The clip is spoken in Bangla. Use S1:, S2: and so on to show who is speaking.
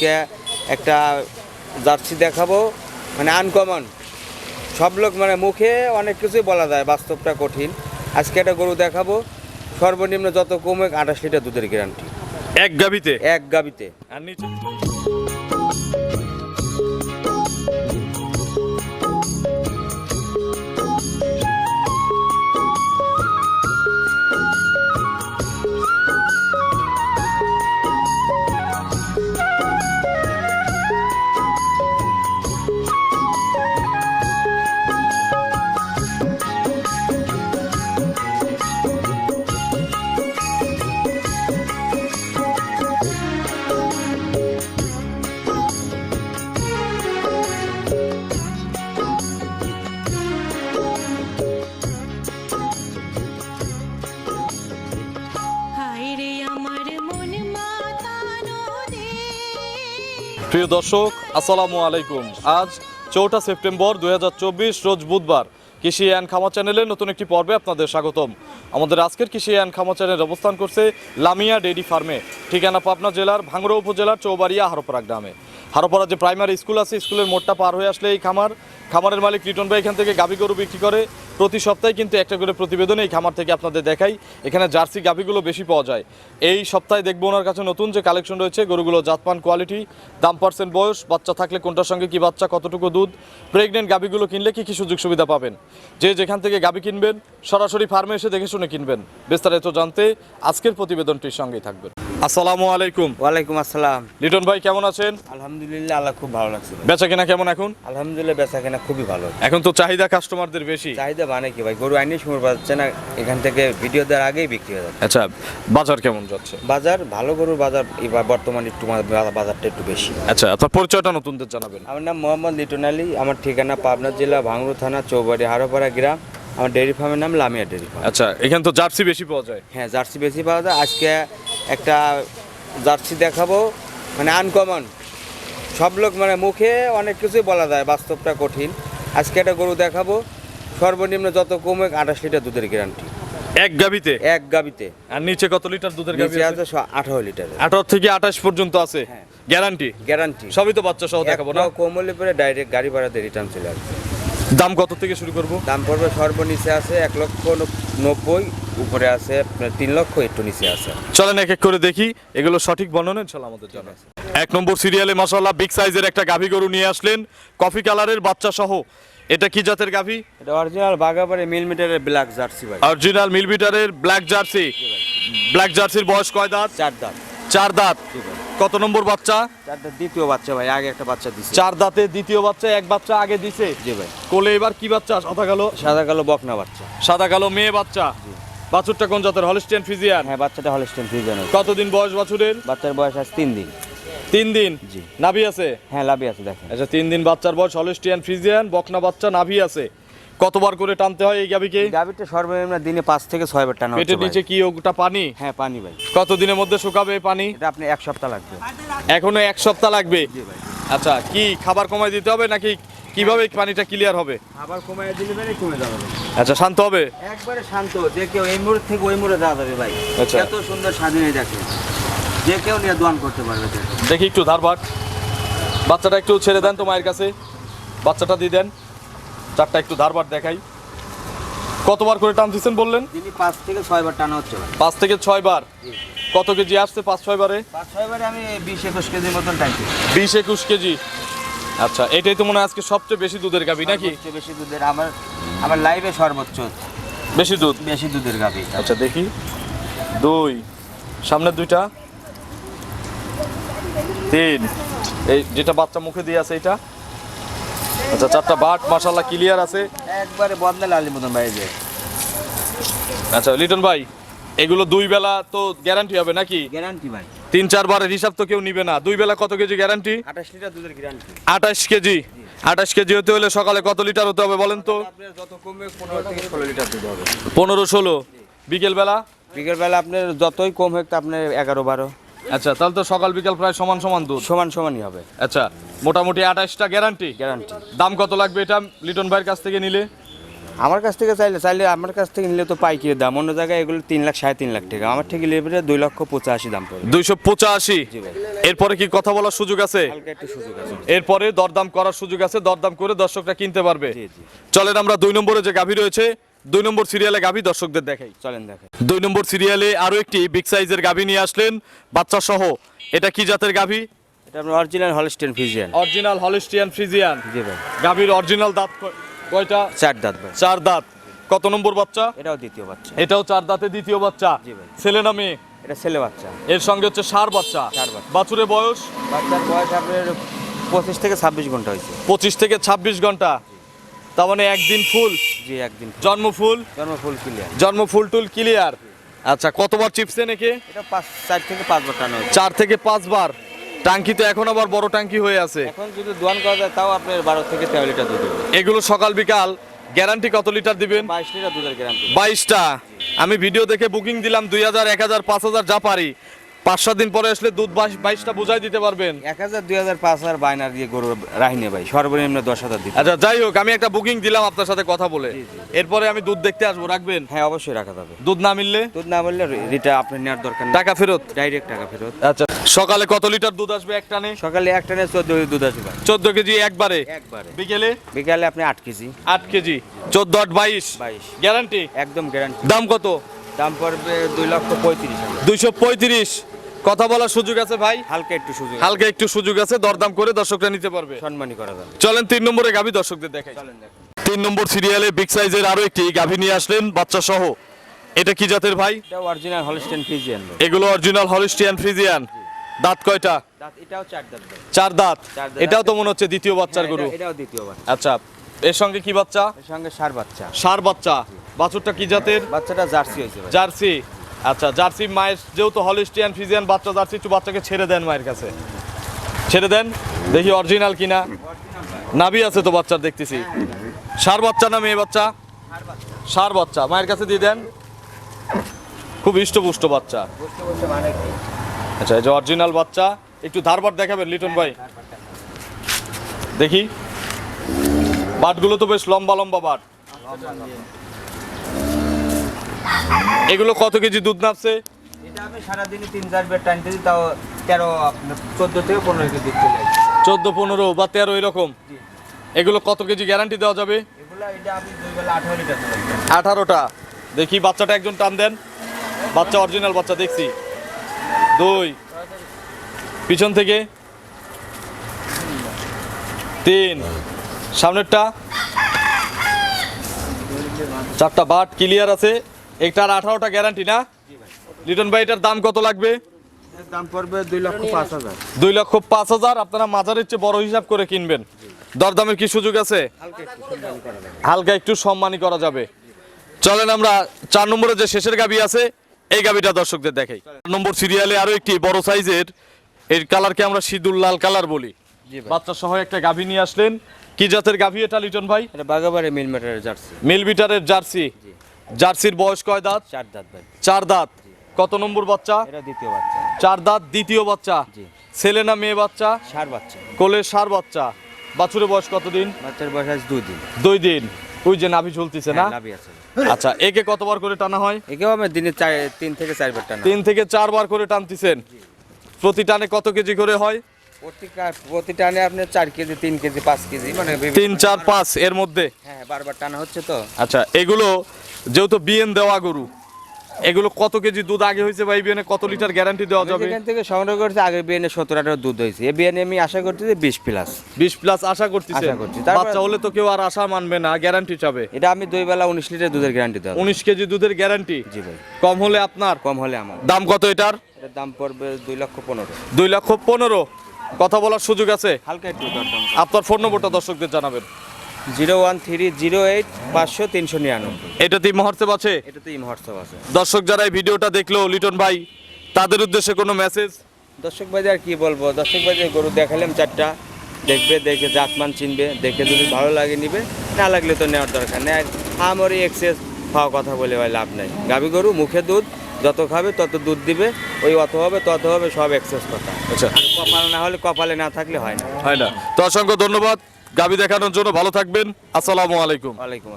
S1: আজকে একটা জার্সি দেখাবো মানে আনকমন সব লোক মানে মুখে অনেক কিছুই বলা যায় বাস্তবটা কঠিন। আজকে একটা গরু দেখাবো সর্বনিম্ন যত কমে আঠাশ লিটার দুধের গ্যারান্টি
S2: এক গাবিতে?
S1: এক গাবিতে।
S2: আর নিচে? প্রিয় দর্শক, আসসালামু আলাইকুম। আজ চৌঠা সেপ্টেম্বর দু হাজার চব্বিশ, রোজ বুধবার কৃষি অ্যান্ড খামা চ্যানেলের নতুন একটি পর্বে আপনাদের স্বাগতম। আমাদের আজকের কৃষি অ্যান্ড খামা চ্যানেল অবস্থান করছে লামিয়া ডেইরি ফার্মে, ঠিকানা পাবনা জেলার ভাঙড়া উপজেলার চৌবাড়িয়া হারোপাড়া গ্রামে। হারোপাড়া যে প্রাইমারি স্কুল আছে স্কুলের মোড়টা পার হয়ে আসলে এই খামার। খামারের মালিক রিটন ভাই এখান থেকে গাভী গরু বিক্রি করে। প্রতি সপ্তাহে কিন্তু একটা করে প্রতিবেদন এই খামার থেকে আপনাদের দেখাই। এখানে জার্সি গাভীগুলো বেশি পাওয়া যায়। এই সপ্তাহে দেখব ওনার কাছে নতুন যে কালেকশন রয়েছে, গরুগুলো জাতপান কোয়ালিটি, দাম পার্সেন্ট বয়স, বাচ্চা থাকলে কোনটার সঙ্গে কি বাচ্চা, কতটুকু দুধ প্রেগনেন্ট গাভীগুলো কিনলে কি কি সুযোগ সুবিধা পাবেন। যে যেখান থেকে গাভী কিনবেন, সরাসরি ফার্মে এসে দেখে শুনে কিনবেন। বিস্তারিত জানতে আজকের প্রতিবেদনটির সঙ্গেই থাকবেন। আসসালামু আলাইকুম।
S1: ওয়ালাইকুম আসসালাম।
S2: লিটন ভাই কেমন আছেন?
S1: আলহামদুলিল্লাহ আল্লাহ খুব ভালো লাগছে।
S2: বেচা কেনা কেমন এখন?
S1: আলহামদুলিল্লাহ বেচা কেনা খুবই ভালো।
S2: এখন তো চাহিদা কাস্টমারদের বেশি।
S1: চাহিদা মানে কি ভাই? গরু আইনি সময় পাচ্ছে না এখান থেকে ভিডিও দেওয়ার আগেই বিক্রি হয়ে যাচ্ছে।
S2: আচ্ছা বাজার কেমন যাচ্ছে?
S1: বাজার ভালো গরুর বাজার এবার বর্তমানে একটু বাজারটা একটু বেশি।
S2: আচ্ছা আপনার পরিচয়টা নতুনদের জানাবেন।
S1: আমার নাম মোহাম্মদ লিটন আলী আমার ঠিকানা পাবনা জেলা ভাঙড়ু থানা চৌবাড়ি হারোপাড়া গ্রাম। আমার ডেয়ারি ফার্মের নাম লামিয়া ডেয়ারি ফার্ম
S2: আচ্ছা এখানে তো জার্সি বেশি পাওয়া যায়।
S1: হ্যাঁ জার্সি বেশি পাওয়া যায়। আজকে একটা জার্সি দেখাবো মানে আনকমন সব লোক মানে মুখে অনেক কিছুই বলা যায় বাস্তবটা কঠিন। আজকে একটা গরু দেখাবো সর্বনিম্ন যত কমে আঠাশ লিটার দুধের গ্যারান্টি
S2: এক গাবিতে
S1: এক গাবিতে
S2: আর নিচে কত লিটার দুধের গাবি আছে?
S1: আঠারো লিটারের।
S2: আঠারো থেকে আঠাশ পর্যন্ত আছে?
S1: হ্যাঁ।
S2: গ্যারান্টি
S1: গ্যারান্টি
S2: সবই তো বাচ্চা সহ দেখাবো না?
S1: কম হলে পরে ডাইরেক্ট গাড়ি ভাড়াতে রিটার্ন চলে আসবে।
S2: দাম কত থেকে শুরু করব?
S1: দাম পড়বে সর্বনিচে আছে এক লক্ষ নব্বই উপরে আছে আপনার তিন লক্ষ একটু নিচে আছে।
S2: চলেন এক এক করে দেখি এগুলো সঠিক বর্ণনা ইনশাল্লাহ আমাদের জানা। আছে। এক নম্বর সিরিয়ালে মাসাল্লাহ বিগ সাইজের একটা গাভী গরু নিয়ে আসলেন কফি কালারের বাচ্চা সহ। এটা কি জাতের গাভী?
S1: এটা অরিজিনাল বাগাবাড়ি মিল মিটারের ব্ল্যাক জার্সি ভাই।
S2: অরিজিনাল মিলবিটারের ব্ল্যাক জার্সি ব্ল্যাক জার্সির বয়স কয় দাঁত?
S1: চার দাঁত।
S2: চার দাঁত। কত নম্বর বাচ্চা?
S1: দ্বিতীয় বাচ্চা ভাই আগে একটা বাচ্চা দিচ্ছে
S2: চার দাঁতে দ্বিতীয় বাচ্চা এক বাচ্চা আগে দিছে?
S1: জি ভাই।
S2: কোলে এবার কি বাচ্চা? সাদা কালো?
S1: সাদা কালো বকনা বাচ্চা।
S2: সাদা কালো মেয়ে বাচ্চা। বাছুরটা কোন জাতের? হলিস্টিয়ান ফিজিয়ান
S1: হ্যাঁ বাচ্চাটা হলস্টেন ফ্রিজনের
S2: কতদিন বয়স বাছুরের?
S1: বাচ্চার বয়স আছে তিন দিন।
S2: তিন দিন?
S1: জি।
S2: নাভি আছে?
S1: হ্যাঁ লাভি আছে দেখেন।
S2: আচ্ছা তিন দিন বাচ্চার বয়স হলিস্টিয়ান ফ্রিজিয়ান বকনা বাচ্চা নাভি আছে। কতবার করে টানতে হয় এই গাবিকে
S1: গাবিটা সর্বনিম্ন দিনে পাঁচ থেকে ছয় বার টানা হচ্ছে
S2: পেটের নিচে কি ওটা পানি?
S1: হ্যাঁ পানি ভাই।
S2: কত দিনের মধ্যে শুকাবে এই পানি?
S1: এটা আপনি এক সপ্তাহ লাগবে।
S2: এখনও এক সপ্তাহ লাগবে?
S1: জি ভাই।
S2: আচ্ছা কি খাবার কমাই দিতে হবে নাকি কীভাবে পানিটা ক্লিয়ার হবে?
S1: খাবার কমায় দিলে ভাই কমে যাবে
S2: আচ্ছা শান্ত হবে?
S1: একবারে শান্ত যে কেউ এই মুহূর্ত থেকে ওই মুহূর্তে যাওয়া যাবে ভাই।
S2: আচ্ছা।
S1: এত সুন্দর স্বাধীন দেখে। যে কেউ নিয়ে দোয়ান করতে পারবে দেখি
S2: একটু ধারবাট বাচ্চাটা একটু ছেড়ে দেন তো মায়ের কাছে। বাচ্চাটা দিয়ে দেন। চারটা একটু ধারবার দেখাই। কতবার করে টান দিচ্ছেন বললেন?
S1: পাঁচ থেকে ছয় বার টানা হচ্ছে
S2: পাঁচ থেকে ছয় বার। কত কেজি আসছে পাঁচ ছয় বারে?
S1: পাঁচ ছয় বারে আমি বিশ একুশ কেজির মতন টাইছি
S2: বিশ একুশ কেজি। আচ্ছা এটাই তো মনে হয় আজকে সবচেয়ে বেশি দুধের গাবি নাকি?
S1: সবচেয়ে বেশি দুধের আমার আমার লাইভে সর্বোচ্চ।
S2: বেশি দুধ?
S1: বেশি দুধের গাভি।
S2: আচ্ছা দেখি। দুই। সামনের দুইটা। তিন। এই যেটা বাচ্চা মুখে দিয়ে আছে এটা আচ্ছা চারটা বাট মাশাল্লাহ ক্লিয়ার আছে।
S1: একবারে বদলা লালি মতন ভাই যে।
S2: আচ্ছা লিটন ভাই এগুলো দুই বেলা তো গ্যারান্টি হবে নাকি?
S1: গ্যারান্টি ভাই।
S2: তিন চার বারের হিসাব তো কেউ নিবে না। দুই বেলা কত কেজি গ্যারান্টি
S1: আঠাশ লিটার দুধের গ্যারান্টি
S2: আঠাশ কেজি। আঠাশ কেজি হতে হলে সকালে কত লিটার হতে হবে বলেন তো?
S1: যত কমবে পনেরো থেকে ষোলো লিটার দুধ হবে।
S2: পনেরো ষোলো। বিকেল বেলা?
S1: বিকেল বেলা আপনার যতই কম হোক তা আপনার এগারো বারো।
S2: আচ্ছা তাহলে তো সকাল বিকাল প্রায় সমান সমান দুধ?
S1: সমান সমানই হবে।
S2: আচ্ছা মোটামুটি আঠাশটা গ্যারান্টি
S1: গ্যারান্টি
S2: দাম কত লাগবে এটা লিটন ভাইয়ের কাছ থেকে নিলে?
S1: আমার কাছ থেকে চাইলে চাইলে আমার কাছ থেকে নিলে তো পাইকারি দাম। অন্য জায়গায় এগুলো তিন লাখ সাড়ে তিন লাখ টাকা। আমার থেকে লেবে দুই লক্ষ পঁচাশি দাম পড়ে
S2: দুইশো পঁচাশি? এরপরে কি কথা বলার সুযোগ আছে? এরপরে দরদাম করার সুযোগ আছে। দরদাম করে দর্শকরা কিনতে পারবে। চলেন আমরা দুই নম্বরে যে গাভী রয়েছে দুই নম্বর সিরিয়ালে গাভী দর্শকদের দেখাই।
S1: চলেন দেখেন
S2: দুই নম্বর সিরিয়ালে আরও একটি বিগ সাইজের গাভী নিয়ে আসলেন বাচ্চা সহ এটা কি জাতের গাভী?
S1: এটা আপনার original Holstein Friesian
S2: original Holstein Friesian
S1: জি ভাই।
S2: গাভীর অরিজিনাল দাঁত কয়- কয়টা?
S1: চার দাঁত ভাই।
S2: চার দাঁত। কত নম্বর বাচ্চা?
S1: এটাও দ্বিতীয় বাচ্চা।
S2: এটাও চার দাঁতে দ্বিতীয় বাচ্চা।
S1: জি ভাই।
S2: ছেলে না মেয়ে?
S1: এটা ছেলে বাচ্চা।
S2: এর সঙ্গে হচ্ছে সার বাচ্চা।
S1: ষাঁড় বাচ্চা।
S2: বাছুরের বয়স?
S1: বাচ্চার বয়স আপনার পঁচিশ থেকে ছাব্বিশ ঘণ্টা হয়েছে।
S2: পঁচিশ থেকে ছাব্বিশ ঘণ্টা। তার মানে একদিন ফুল?
S1: জি একদিন
S2: জন্ম ফুল।
S1: জন্ম ফুল ক্লিয়ার
S2: জন্ম ফুল টুল ক্লিয়ার আচ্ছা কতবার চিপসে নাকি
S1: এটা পাঁচ চার থেকে পাঁচ বার টানা
S2: চার থেকে পাঁচবার। টাঙ্কি তো এখন আবার বড় টাঙ্কি হয়ে আছে।
S1: এখন যদি দোয়ান করা যায় তাও আপনার বারো থেকে তেরো লিটার দুধ
S2: এগুলো সকাল বিকাল। গ্যারান্টি কত লিটার দিবেন?
S1: বাইশ লিটার দুধের গ্যারান্টি
S2: বাইশটা। আমি ভিডিও দেখে বুকিং দিলাম দুই হাজার এক হাজার পাঁচ হাজার যা পারি। পাঁচ সাত দিন পরে আসলে দুধ বাইশ বাইশটা বুঝাই দিতে পারবেন।
S1: এক হাজার দুই হাজার পাঁচ হাজার বাইনার দিয়ে গরু রাহিনে ভাই। সর্বনিম্ন দশ হাজার দিতে
S2: আচ্ছা যাই হোক আমি একটা বুকিং দিলাম আপনার সাথে কথা বলে। এরপরে আমি দুধ দেখতে আসব রাখবেন?
S1: হ্যাঁ অবশ্যই রাখা যাবে।
S2: দুধ না মিললে?
S1: দুধ না বললে এটা আপনি নেওয়ার দরকার নেই।
S2: টাকা ফেরত?
S1: ডাইরেক্ট টাকা ফেরত।
S2: আচ্ছা সকালে কত লিটার দুধ আসবে এক টানে?
S1: সকালে এক টানে চোদ্দ কেজি দুধ আসবে
S2: চোদ্দ কেজি একবারে?
S1: একবারে।
S2: বিকেলে?
S1: বিকালে আপনি আট কেজি।
S2: আট কেজি। চোদ্দ আট বাইশ?
S1: বাইশ।
S2: গ্যারান্টি?
S1: একদম গ্যারান্টি।
S2: দাম কত?
S1: দাম পড়বে দুই লক্ষ পঁয়ত্রিশ
S2: দুইশো পঁয়ত্রিশ। কথা বলার সুযোগ আছে ভাই?
S1: হালকা একটু সুযোগ
S2: হালকা একটু সুযোগ আছে দরদাম করে দর্শকরা নিতে পারবে।
S1: সম্মানই করা যাবে।
S2: চলেন তিন নম্বরে গাভী দর্শকদের দেখাই।
S1: চলেন দেখুন।
S2: তিন নম্বর সিরিয়ালে বিগ সাইজের আরও একটি গাভী নিয়ে আসলেন বাচ্চা সহ এটা কি জাতের ভাই?
S1: এটা অরিজিনাল হলস্টেন ফিজিয়ান
S2: এগুলো অরিজিনাল হলিস্টিয়ান ফ্রিজিয়ান দাঁত কয়টা?
S1: দাঁত এটাও চার দাঁত
S2: চার দাঁত। এটাও তো মনে হচ্ছে দ্বিতীয় বাচ্চার
S1: হ্যাঁ,
S2: গরু।
S1: এটাও দ্বিতীয় বাচ্চা।
S2: আচ্ছা এর সঙ্গে কি বাচ্চা?
S1: এর সঙ্গে সার বাচ্চা।
S2: সার বাচ্চা। বাছুরটা কি জাতের?
S1: বাচ্চাটা জার্সি হয়েছে
S2: জার্সি। আচ্ছা জার্সি মায়ের যেহেতু হলিস্টিয়ান ফিজিয়ান বাচ্চা, জার্সি একটু বাচ্চাকে ছেড়ে দেন মায়ের কাছে। ছেড়ে দেন, দেখি অরিজিনাল কিনা। নাভি আছে তো বাচ্চার, দেখতেছি। সার বাচ্চা না মেয়ে বাচ্চা? সার বাচ্চা, মায়ের কাছে দিয়ে দেন। খুব ইষ্টপুষ্ট বাচ্চা। আচ্ছা এই যে অরিজিনাল বাচ্চা, একটু ধারবার দেখাবেন লিটন ভাই। দেখি। বাটগুলো তো বেশ লম্বা লম্বা বাট। এগুলো কত কেজি দুধ নামছে
S1: এটা আমি সারাদিনে তিন চার বেড টাইম দিই তাও তেরো চোদ্দ থেকে পনেরো কেজি
S2: চোদ্দ পনেরো বা তেরো এরকম? এগুলো কত কেজি গ্যারান্টি দেওয়া যাবে?
S1: এগুলো এটা আমি দুই বেলা আঠারো লিটার চলে
S2: আঠারোটা। দেখি বাচ্চাটা একজন টান দেন। বাচ্চা অরিজিনাল বাচ্চা দেখছি। দুই। পিছন থেকে। তিন। সামনেরটা। চারটা বাট ক্লিয়ার আছে। একটার আঠারোটা গ্যারান্টি না? লিটন ভাই এটার দাম কত লাগবে?
S1: দাম পড়বে দুই লক্ষ পাঁচ হাজার।
S2: দুই লক্ষ পাঁচ হাজার আপনারা মাজারের চেয়ে বড় হিসাব করে কিনবেন। দরদামের কি সুযোগ আছে?
S1: হালকা একটু
S2: সম্মানই করা যাবে। চলেন আমরা চার নম্বরে যে শেষের গাবি আছে এই গাবিটা দর্শকদের দেখাই। চার নম্বর সিরিয়ালে আরও একটি বড় সাইজের এর কালারকে আমরা সিঁদুর লাল কালার বলি। বাচ্চা সহ একটা গাভী নিয়ে আসলেন। কি জাতের গাভী এটা লিটন ভাই?
S1: এটা বাগাবাড়ি মিল মিটারের জার্সি।
S2: মিল বিটারের জার্সি। জার্সির বয়স কয় দাঁত?
S1: চার দাঁত ভাই।
S2: চার দাঁত। কত নম্বর বাচ্চা?
S1: এটা দ্বিতীয় বাচ্চা।
S2: চার দাঁত দ্বিতীয় বাচ্চা?
S1: জি।
S2: ছেলে না মেয়ে বাচ্চা?
S1: সার বাচ্চা।
S2: কোলে সার বাচ্চা। বাছুরের বয়স কতদিন?
S1: বাচ্চার বয়স আজ দুই দিন।
S2: দুই দিন। ওই যে নাভি ঝুলতেছে না?
S1: হ্যাঁ, আছে।
S2: আচ্ছা একে কতবার করে টানা হয়?
S1: একেও আমি দিনে চার তিন থেকে চার বেড টানা
S2: তিন থেকে চারবার করে টানতেছেন। প্রতি টানে কত কেজি করে হয়?
S1: প্রতি টানে আপনার চার কেজি তিন কেজি পাঁচ কেজি মানে
S2: তিন চার পাঁচ এর মধ্যে?
S1: হ্যাঁ বারবার টানা হচ্ছে তো।
S2: আচ্ছা এগুলো যেহেতু বিএন দেওয়া গরু এগুলো কত কেজি দুধ আগে হয়েছে বা এই বিএনে কত লিটার গ্যারান্টি দেওয়া যাবে?
S1: যেখান থেকে সংগ্রহ করছি আগের বিয়ানে সত্তর আঠারো দুধ হয়েছে। এই বিয়ানে আমি আশা করছি যে বিশ প্লাস
S2: বিশ প্লাস আশা করতেছেন?
S1: আশা করছি।
S2: বাচ্চা হলে তো কেউ আর আশা মানবে না গ্যারান্টি চাবে।
S1: এটা আমি দুই বেলা উনিশ লিটার দুধের গ্যারান্টি দেবো
S2: উনিশ কেজি দুধের গ্যারান্টি
S1: জি ভাই।
S2: কম হলে আপনার?
S1: কম হলে আমার।
S2: দাম কত এটার?
S1: এটার দাম পড়বে দুই লক্ষ পনেরো।
S2: দুই লক্ষ পনেরো। কথা বলার সুযোগ আছে?
S1: হালকা একটু
S2: আপনার ফোন নম্বরটা দর্শকদের জানাবেন।
S1: Zero one three zero eight পাঁচশো তিনশো নিরানব্বই।
S2: এটাতে মহর্তে আছে?
S1: এটাতে হোয়াটসঅ্যাপ আছে।
S2: দর্শক যারা এই ভিডিওটা দেখল লিটন ভাই তাদের উদ্দেশ্যে কোনো মেসেজ
S1: দর্শক ভাই আর কি বলব? দর্শক ভাই গরু দেখালাম চারটা দেখবে দেখে জাতমান চিনবে দেখে যদি ভালো লাগে নিবে না লাগলে তো নেওয়ার দরকার নেই। আমার এই এক্সেস খাওয়া কথা বলে ভাই লাভ নাই। গাভী গরু মুখে দুধ যত খাবে তত দুধ দিবে। ওই অত হবে তত হবে সব এক্সেস কথা।
S2: আচ্ছা।
S1: কপাল না হলে কপালে না থাকলে হয় না।
S2: হয় না। তো অসংখ্য ধন্যবাদ। গাবি দেখানোর জন্য ভালো থাকবেন। আসসালামু আলাইকুম।
S1: আলাইকুম